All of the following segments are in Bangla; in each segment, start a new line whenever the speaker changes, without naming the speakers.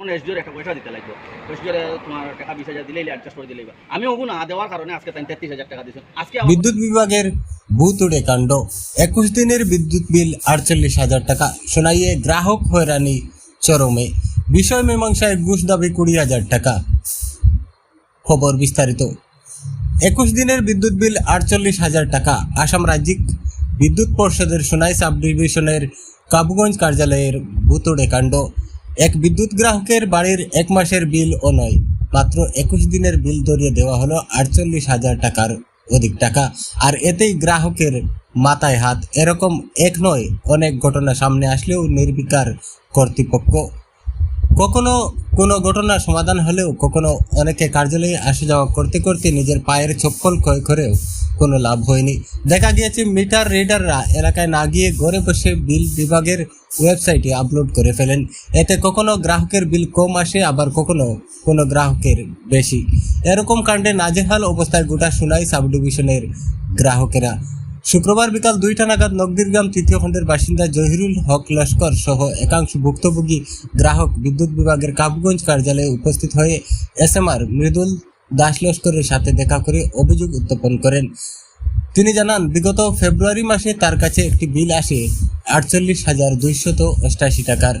মানে
বিদ্যুৎ বিভাগের কাণ্ড। একুশ দিনের বিদ্যুৎ বিল আটচল্লিশ হাজার টাকা। শোনাইয়ে গ্রাহক হয়রানি চরমে। বিষয় মীমাংসায় ঘুষ দাবি কুড়ি হাজার টাকা। খবর বিস্তারিত। একুশ দিনের বিদ্যুৎ বিল আটচল্লিশ হাজার টাকা। আসাম রাজ্যিক বিদ্যুৎ পর্ষদের সোনাই সাব ডিভিশনের কাবুগঞ্জ কার্যালয়ের ভূতুড়ে কাণ্ড। এক বিদ্যুৎ গ্রাহকের বাড়ির এক মাসের বিল ও নয়, মাত্র একুশ দিনের বিল ধরিয়ে দেওয়া হলো আটচল্লিশ হাজার টাকার অধিক টাকা। আর এতেই গ্রাহকের মাথায় হাত। এরকম এক নয়, অনেক ঘটনা সামনে আসলেও নির্বিকার কর্তৃপক্ষ। কখনো কোনো ঘটনার সমাধান হলেও কখনো অনেকে কার্যালয়ে আসা যাওয়া করতে করতে নিজের পায়ের চপ্পল ক্ষয় করেও কোনো লাভ হয়নি। দেখা গিয়েছে মিটার রিডাররা এলাকায় না গিয়ে ঘরে বসে বিল বিভাগের ওয়েবসাইটে আপলোড করে ফেলেন। এতে কখনো গ্রাহকের বিল কম আসে, আবার কখনো কোনো গ্রাহকের বেশি। এরকম কাণ্ডে নাজেহাল অবস্থায় গোটা সোনাই সাব ডিভিশনের গ্রাহকেরা। শুক্রবার বিকাল দুইটা নাগাদ নগদিরগ্রাম তৃতীয় খণ্ডের বাসিন্দা জহিরুল হক লস্কর সহ একাংশ ভুক্তভোগী গ্রাহক বিদ্যুৎ বিভাগের কাবগঞ্জ কার্যালয়ে উপস্থিত হয়ে এসএমআর মৃদুল দাস লস্করের সাথে দেখা করে অভিযোগ উত্থাপন করেন। তিনি জানান, বিগত ফেব্রুয়ারি মাসে তার কাছে একটি বিল আসে আটচল্লিশ হাজার দুইশত অষ্টাশি টাকার।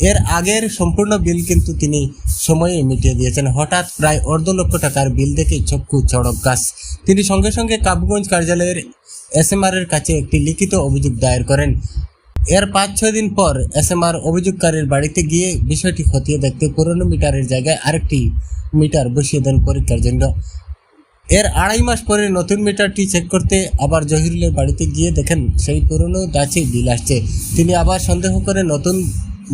এর আগের সম্পূর্ণ বিল কিন্তু তিনি সময়ে মিটিয়ে দিয়েছেন। হঠাৎ প্রায় অর্ধ লক্ষ টাকার বিল দেখে চক্ষু চড়ক গাছ। তিনি সঙ্গে সঙ্গে কাবগঞ্জ কার্যালয়ের এসএমআর এর কাছে একটি লিখিত অভিযোগ দায়ের করেন। এর পাঁচ, ছয় দিন পর এস এম আর অভিযোগকারীর বাড়িতে গিয়ে বিষয়টি খতিয়ে দেখতে পুরনো মিটারের জায়গায় আরেকটি মিটার বসিয়ে দেন পরীক্ষার জন্য। এর আড়াই মাস পরে নতুন মিটারটি চেক করতে আবার জহিরুলের বাড়িতে গিয়ে দেখেন, সেই পুরনো গাছে বিল আসছে। তিনি আবার সন্দেহ করে নতুন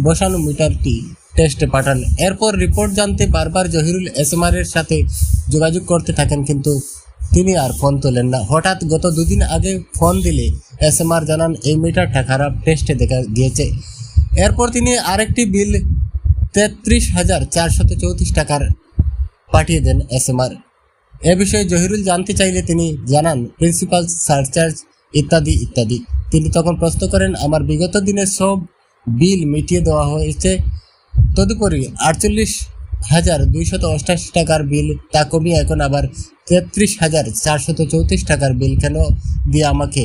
বসানো মিটারটি টেস্টে পাঠান। এরপর রিপোর্ট জানতে বারবার জহিরুল এসএমআর এর সাথে যোগাযোগ করতে থাকেন, কিন্তু তিনি আর ফোন তোলেন না। হঠাৎ গত দুদিন আগে ফোন দিলে এসএমআর জানান, এই মিটারটা খারাপ টেস্টে দেখা গিয়েছে। এরপর তিনি আরেকটি বিল তেত্রিশ হাজার চারশত চৌত্রিশ টাকার পাঠিয়ে দেন এসএমআর। এ বিষয়ে জহিরুল জানতে চাইলে তিনি জানান, প্রিন্সিপাল সারচার্জ ইত্যাদি ইত্যাদি। তিনি তখন প্রশ্ন করেন, আমার বিগত দিনের সব বিল মিটিয়ে দেওয়া হয়েছে। তদুপরি আটচল্লিশ হাজার দুইশত অষ্টাশি টাকার বিল, তা কমিয়ে এখন আবার তেত্রিশ হাজার চারশত চৌত্রিশ টাকার বিল কেন দিয়ে আমাকে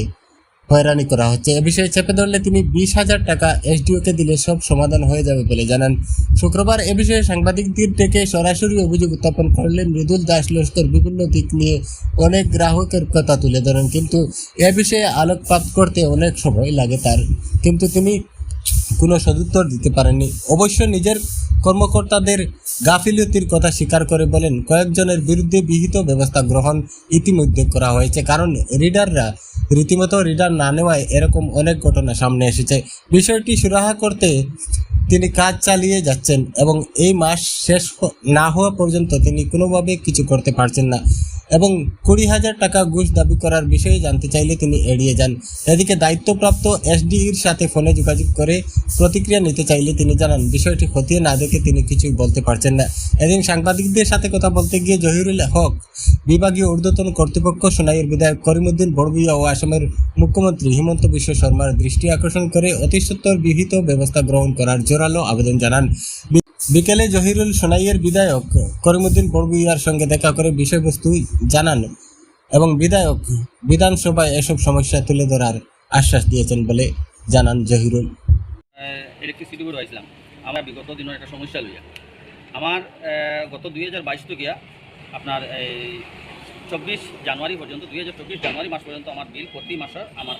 হয়রানি করা হচ্ছে। এ বিষয়ে চেপে ধরলে তিনি বিশ হাজার টাকা এসডিওকে দিলে সব সমাধান হয়ে যাবে বলে জানান। শুক্রবার এ বিষয়ে সাংবাদিকদের ডেকে সরাসরি অভিযোগ উত্থাপন করলে মৃদুল দাস লস্কর। বিভিন্ন দিক নিয়ে অনেক গ্রাহকের কথা তুলে ধরেন, কিন্তু এ বিষয়ে আলোকপাত করতে অনেক সময় লাগে তার। কিন্তু তিনি কোনো সদুত্তর দিতে পারেননি। অবশ্য নিজের কর্মকর্তাদের গাফিলতির কথা স্বীকার করে বলেন, কয়েকজনের বিরুদ্ধে বিহিত ব্যবস্থা গ্রহণ ইতিমধ্যে করা হয়েছে। কারণ রিডাররা রীতিমতো রিডার না নেওয়ায় এরকম অনেক ঘটনা সামনে এসেছে। বিষয়টি সুরাহা করতে তিনি কাজ চালিয়ে যাচ্ছেন এবং এই মাস শেষ না হওয়া পর্যন্ত তিনি কোনোভাবে কিছু করতে পারছেন না। এবং কুড়ি হাজার টাকা ঘুষ দাবি করার বিষয়ে জানতে চাইলে তিনি এড়িয়ে যান। এদিকে দায়িত্বপ্রাপ্ত এসডিইর সাথে ফোনে যোগাযোগ করে প্রতিক্রিয়া নিতে চাইলে তিনি জানান, বিষয়টি খতিয়ে না দেখে তিনি কিছুই বলতে পারছেন না। এদিন সাংবাদিকদের সাথে কথা বলতে গিয়ে জহিরুল হক, বিভাগীয় ঊর্ধ্বতন কর্তৃপক্ষ সোনাইয়ের বিধায়ক করিমুদ্দিন বড়ভুইয়া ও আসামের মুখ্যমন্ত্রী হিমন্ত বিশ্ব শর্মার দৃষ্টি আকর্ষণ করে অতি সত্বর বিহিত ব্যবস্থা গ্রহণ করার জোরালো আবেদন জানান। বিকেলে জহিরুল সোনাইয়ের বিধায়ক করিমুদ্দিন বড়ভুইয়ার সঙ্গে দেখা করে বিষয়বস্তু জানান এবং বিধায়ক বিধানসভায় এসব সমস্যা তুলে ধরার আশ্বাস দিয়েছেন বলে জানান জহিরুল।
ইলেকট্রিসিটি বোর্ড হয়েছিলাম আমার বিগত দিনের একটা সমস্যা লইয়া। আমার গত দুই হাজার বাইশ টকিয়া আপনার এই চব্বিশ জানুয়ারি পর্যন্ত, দুই হাজার চব্বিশ জানুয়ারি মাস পর্যন্ত আমার বিল প্রতি মাসে আমার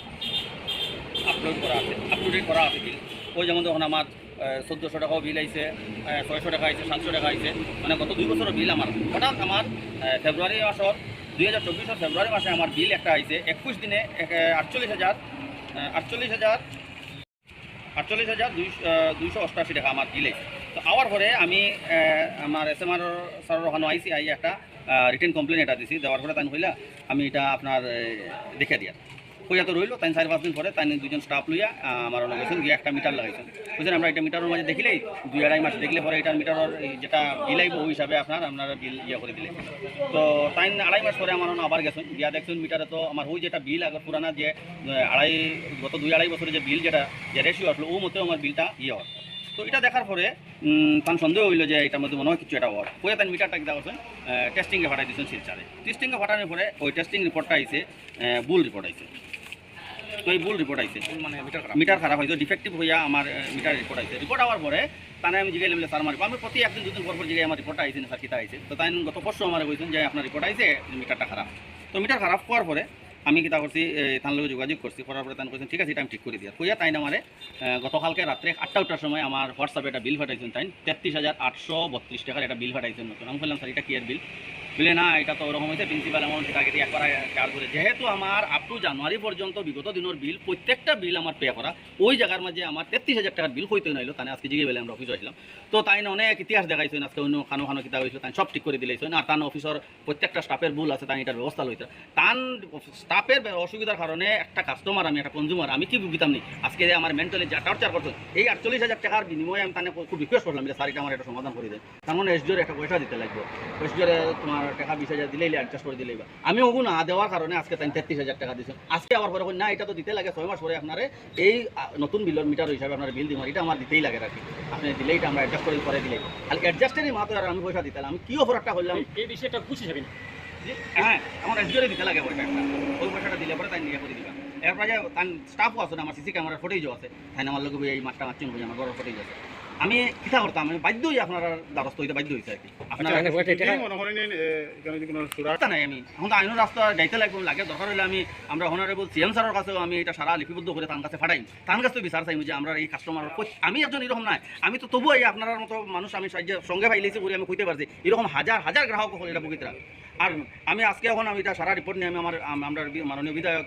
আপলোড করা আছে আপ টু ডেট করা আছে বিল। ওই যেমন তখন আমার চোদ্দোশো টাকাও বিল আইছে ছয়শো টাকা আইছে সাতশো টাকা আইছে মানে গত দুই বছরের বিল আমার হঠাৎ আমার ফেব্রুয়ারি মাসর দুই হাজার চব্বিশের ফেব্রুয়ারি মাসে আমার বিল একটা আইছে একুশ দিনে আটচল্লিশ হাজার আটচল্লিশ হাজার আটচল্লিশ হাজার দুইশো অষ্টাশি টাকা আমার বিল আইছে তো আওয়ার পরে আমি আমার এস এম আর স্যার ওখানে আইসি আই একটা রিটার্ন কমপ্লেন এটা দিছি। দেওয়ার পরে তাই হইলা, আমি এটা আপনার দেখে দিয়া। কইয়া তো রইল, তাই চার পাঁচ দিন পরে তাই দুজন স্টাফ লইয়া আমার ওখানে গেছেন গিয়ে একটা মিটার লাগাইছেন। বুঝলেন আমরা এটা মিটারের মাঝে দেখিলেই দুই আড়াই মাস দেখলে পরে এটার মিটারের যেটা বিল আইব, ওই হিসাবে আপনার আপনারা বিল ইয়ে করে দিলে তো তাই আড়াই মাস পরে আমার আবার গেছেন, গিয়া দেখছেন মিটারে তো আমার ওই যেটা বিল আগে পুরানা যে আড়াই, গত দুই আড়াই বছরের যে বিল যেটা, যে রেশিও আসলো, ও মতেও আমার বিলটা ইয়ে হয়। তো এটা দেখার পরে তার সন্দেহ হইল যে এটার মধ্যে মনে হয় কিছু একটা ওয়ার হয়ে তার মিটারটা কিনা করছেন টেস্টিংয়ে পাঠাই দিয়েছেন শিলচারে। টেস্টিংয়ে পাঠানোর পরে ওই টেস্টিং রিপোর্টটা আইছে ভুল রিপোর্ট আইছে। তো এই ভুল রিপোর্ট আইছে। মানে মিটার খারাপ। মিটার খারাপ হয়েছে ডিফেক্টিভ হইয়া আমার মিটার রিপোর্ট আইছে। রিপোর্ট আওয়ার পরে তানে আমি জিগাই মিলে স্যার মারিব আমি প্রতি একদিন দুদিন পর পর জিগাই আমার রিপোর্ট আইছে না স্যার কিতা আইছে? তো তাই গত পরশু আমার কইছেন যে আপনার রিপোর্ট আইছে মিটারটা খারাপ। তো মিটার খারাপ হওয়ার পরে আমি কিতা করছি তার লগে যোগাযোগ করছি। করার পরে তাই কইছেন ঠিক আছে এটা আমি ঠিক করে দিয়া। কইয়া তাই আমারে গতকালকে রাত্রে আটটা উঠার সময় আমার হোয়াটসঅ্যাপে একটা বিল ফাটাইছেন তাই। তেত্রিশ হাজার আটশো বত্রিশ টাকার একটা বিল ফাটাইছেন নতুন আমি বললাম স্যার এটা কি এর বিল বলে না, এটা তো ওরকম হয়েছে প্রিন্সিপাল অ্যামাউন্ট টাকা দিয়ে একবার চার্জ করে। যেহেতু আমার আপ টু জানুয়ারি পর্যন্ত বিগত দিনের বিল প্রত্যেকটা বিল আমার পে করা, ওই জায়গার মাঝে আমার তেত্রিশ হাজার টাকার বিল হইতে নাইলো তাই আজকে জিগে বেলে আমরা অফিস আসলাম। তো তাই অনেক ইতিহাস দেখাইছেন, আজকে অন্য খানো খানো কিতাব হয়েছিল তাই সব ঠিক করে দিলেছেন আর তার অফিসর প্রত্যেকটা স্টাফের ভুল আছে, তাই এটার ব্যবস্থা লইতে। তান স্টাফের অসুবিধার কারণে একটা কাস্টমার আমি একটা কনজিউমার আমি কি বুঝতাম নি? আজকে আমার মেন্টালি যা টর্চার করছ, এই আটচল্লিশ হাজার টাকার বিনিময়ে আমি তানে খুব রিকোয়েস্ট করলাম যে স্যার এটা আমার একটা সমাধান করে দেন। তার মানে এসডিওর একটা পয়সা দিতে লাগবে। এসডিওর তোমার টাকা বিশ হাজার দিলেই অ্যাডজাস্ট করে দিলেই বা। আমি ওগু না দেওয়ার কারণে আজকে তাই তেত্রিশ হাজার টাকা দিয়েছেন আজকে আবার পরে না এটা তো দিতে লাগে ছয় মাস পরে আপনার এই নতুন বিলের মিটার হিসাবে আপনার বিল দিব এটা আমার দিতেই লাগে রাখি। আপনি দিলেই এটা আমরা অ্যাডজাস্ট করে করে দিলেই আর অ্যাডজাস্টেরই মাত্র আর আমি পয়সা দিতে আমি কি অফারটা করলাম?
এই বিষয়টা খুশি হবেন?
হ্যাঁ আমার এসডিওরে দিতে লাগে পয়সা ওই পয়সাটা দিলে পরে তাই নিয়ে করে দিবা। এরপরে তার স্টাফও আছে না আমার সিসি ক্যামেরার ফুটেজও আছে। তাই আমার লোক এই মাঠটা মারছেন বুঝে আমার ঘরের ফুটেজ আছে। আমি কিতা করতাম আমি বাধ্য হই আপনার দ্বারস্থ হইতে বাধ্য হইছে আর কি। আপনার
সুরাট
রাস্তা নাই আমি। এখন আইনের রাস্তা যাইতে লাগবে লাগে দরকার হলে আমি আমরা অনারেবল সিএম স্যারের কাছেও আমি এটা সারা লিপিবদ্ধ করে তার কাছে ফাটাই। তার কাছে বিচার চাইব যে আমরা এই কাস্টমার আমি একজন এরকম নাই। আমি তো তবুও এই আপনার মতো মানুষ আমি সাহায্য সঙ্গে পাইলেছি বলে আমি কইতে পারছি। এরকম হাজার হাজার গ্রাহক হল এটা বকিতরা আর আমি আজকে এখন আমি এটা সারা রিপোর্ট নিয়ে আমি আমার, আম- আমরা মাননীয় বিধায়ক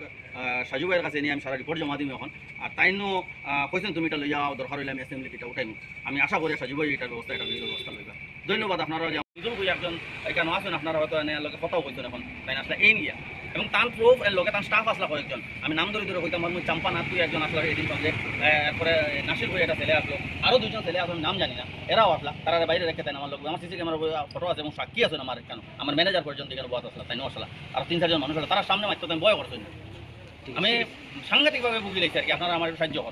সাজু ভাইয়ের কাছে নিয়ে আমি সারা রিপোর্ট জমা দিম এখন। আর তাইনো কইছেন তুমি এটা লই যাও, দরকার হলে আমি অ্যাসেম্বলি এটা উঠাইম। আমি আশা করি সাজু ভাই এটার ব্যবস্থা এটা ব্যবস্থা লইবা। ধন্যবাদ আপনারা যে একজন এখানে আসেন আপনারা হয়তো কইছেন এখন। তাই না? আসলে এই নিয়ে। এবং তার প্রুফ এর লগে তার স্টাফ আসলা কয়েকজন। আমি নাম ধরে ধরে কইতাম আমি চাম্পা না তুই একজন আসলা এদিন সঙ্গে তারপরে নাসির ভাই একটা ছেলে আসলো। আরও দুজন ছেলে আসলো আমি নাম জানি না। এরাও আসলা তারা বাইরে রেখে তাই আমার লোক আমার সিসি ক্যামেরা ফটো আছে এবং সাক্ষী আছে আমার কেন? আমার ম্যানেজার পর্যন্ত এখানে বয়স আসলা তাই আসলা আর তিন চারজন মানুষ তারা সামনে মাত্র তাই বয় করছেন আমি সাংঘাতিকভাবে বুঝি লাগছে আর কি আপনারা আমার সাহায্য করবেন।